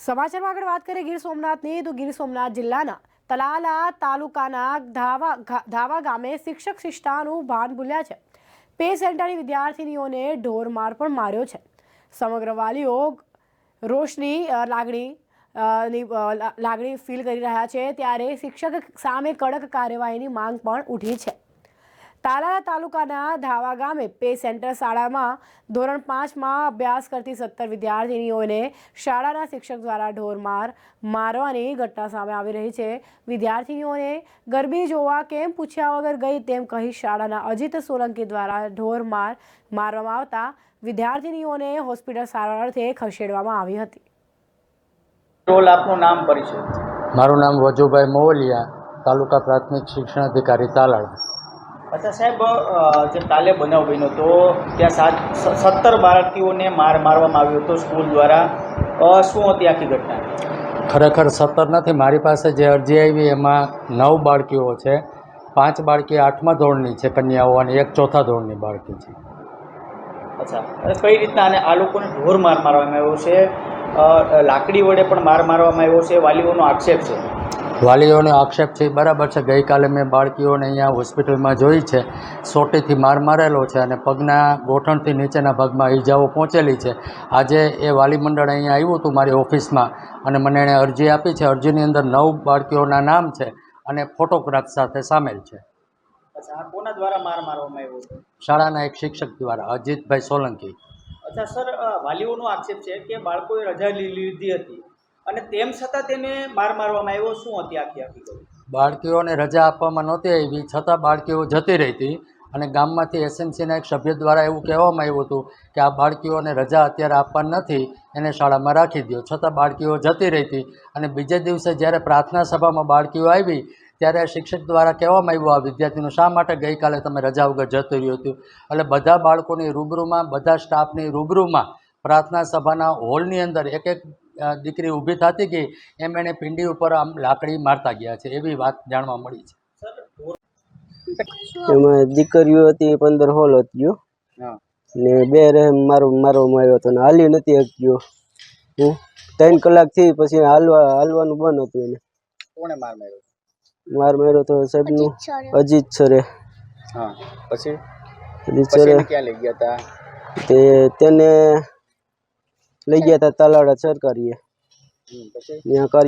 સમાચારમાં આગળ વાત કરીએ ગીર સોમનાથની, તો ગીર સોમનાથ જિલ્લાના તલાલા તાલુકાના ધાવા ધાવા ગામે શિક્ષક શિષ્ટાનું ભાન ભૂલ્યા છે. પે સેન્ટરની વિદ્યાર્થીનીઓને ઢોરમાર પણ માર્યો છે. સમગ્ર વાલીઓ રોષની લાગણી ની લાગણી ફીલ કરી રહ્યા છે, ત્યારે શિક્ષક સામે કડક કાર્યવાહીની માંગ પણ ઉઠી છે. તાલાલા તાલુકાના ધાવા ગામે પે સેન્ટર શાળામાં ધોરણ પાંચમાં અભ્યાસ કરતી સત્તર વિદ્યાર્થિનીઓને શાળાના શિક્ષક દ્વારા ઢોરમાર મારવાની ઘટના સામે આવી રહી છે. વિદ્યાર્થિનીઓને ગરબી જોવા કેમ પૂછ્યા વગર ગઈ તેમ કહી શાળાના અજીત સોલંકી દ્વારા ઢોરમાર મારવામાં આવતા વિદ્યાર્થીનીઓને હોસ્પિટલ સારવાર અર્થે ખસેડવામાં આવી હતી. આપનું નામ પરિચય. મારું નામ વજુભાઈ મોવલિયા તાલુકા પ્રાથમિક શિક્ષણ અધિકારી તાલાળા. અચ્છા સાહેબ જે કાલે બનાવ બન્યો તો ત્યાં સાત સત્તર બાળકીઓને માર મારવામાં આવ્યો હતો સ્કૂલ દ્વારા. શું હતી આખી ઘટના? ખરેખર સત્તર નથી મારી પાસે જે અરજી આવી એમાં નવ બાળકીઓ છે. પાંચ બાળકી આઠમા ધોરણની છે કન્યાઓ અને એક ચોથા ધોરણની બાળકી છે. અચ્છા કઈ રીતના અને આ લોકોને ઢોર માર મારવામાં આવ્યો છે? લાકડી વડે પણ માર મારવામાં આવ્યો છે વાલીઓનો આક્ષેપ છે. વાલીઓનો આક્ષેપ છે બરાબર છે. ગઈકાલે મેં બાળકીઓને અહીંયા હોસ્પિટલમાં જોઈ છે. સોટીથી માર મારેલો છે અને પગના ગોઠણથી નીચેના ભાગમાં ઈજાઓ પહોંચેલી છે. આજે એ વાલી મંડળ અહીંયા આવ્યું હતું મારી ઓફિસમાં અને મને એણે અરજી આપી છે. અરજીની અંદર નવ બાળકીઓના નામ છે અને ફોટોગ્રાફ સાથે સામેલ છે. શાળાના એક શિક્ષક દ્વારા અજીતભાઈ સોલંકી. અચ્છા સર વાલીઓનો આક્ષેપ છે કે બાળકોએ રજા લીધી હતી. અને તેમ છતાં તેને માર મારવામાં આવ્યો. શું હતી આખી આખી બાળકીઓને રજા આપવામાં નહોતી આવી, છતાં બાળકીઓ જતી રહી હતી અને ગામમાંથી એસએમસીના એક સભ્ય દ્વારા એવું કહેવામાં આવ્યું હતું કે આ બાળકીઓને રજા અત્યારે આપવાની નથી, એને શાળામાં રાખી દો છતાં બાળકીઓ જતી રહી હતી અને બીજે દિવસે જ્યારે પ્રાર્થના સભામાં બાળકીઓ આવી, ત્યારે શિક્ષક દ્વારા કહેવામાં આવ્યું, આ વિદ્યાર્થીનું શા માટે ગઈકાલે તમે રજા વગર જતું રહ્યું હતું? એટલે બધા બાળકોની રૂબરૂમાં, બધા સ્ટાફની રૂબરૂમાં પ્રાર્થના સભાના હોલની અંદર એક એક દીકરી ઊભી થતી ગઈ એમ એણે પિંડી ઉપર આમ લાકડી મારતા ગયા છે એવી વાત જાણવા મળી છે. એમાં દીકરીઓ હતી પંદર હોલ હતી. હા. ને બે રહેમ મારો મારવામાં આવ્યો હતો ને હાલી નથી ગયો હું ત્રણ કલાકથી પછી હાલવા હાલવાનું બંધ હતું એને. કોણે માર માર્યો? માર માર્યો તો સાહેબનું અજીત સરે હા પછી? અજીત સરે ક્યાં લઈ ગયા હતા તે તેને લઈ ગયા હતા તાલાળા સરકારીએ. કરીએ ત્યાં કરી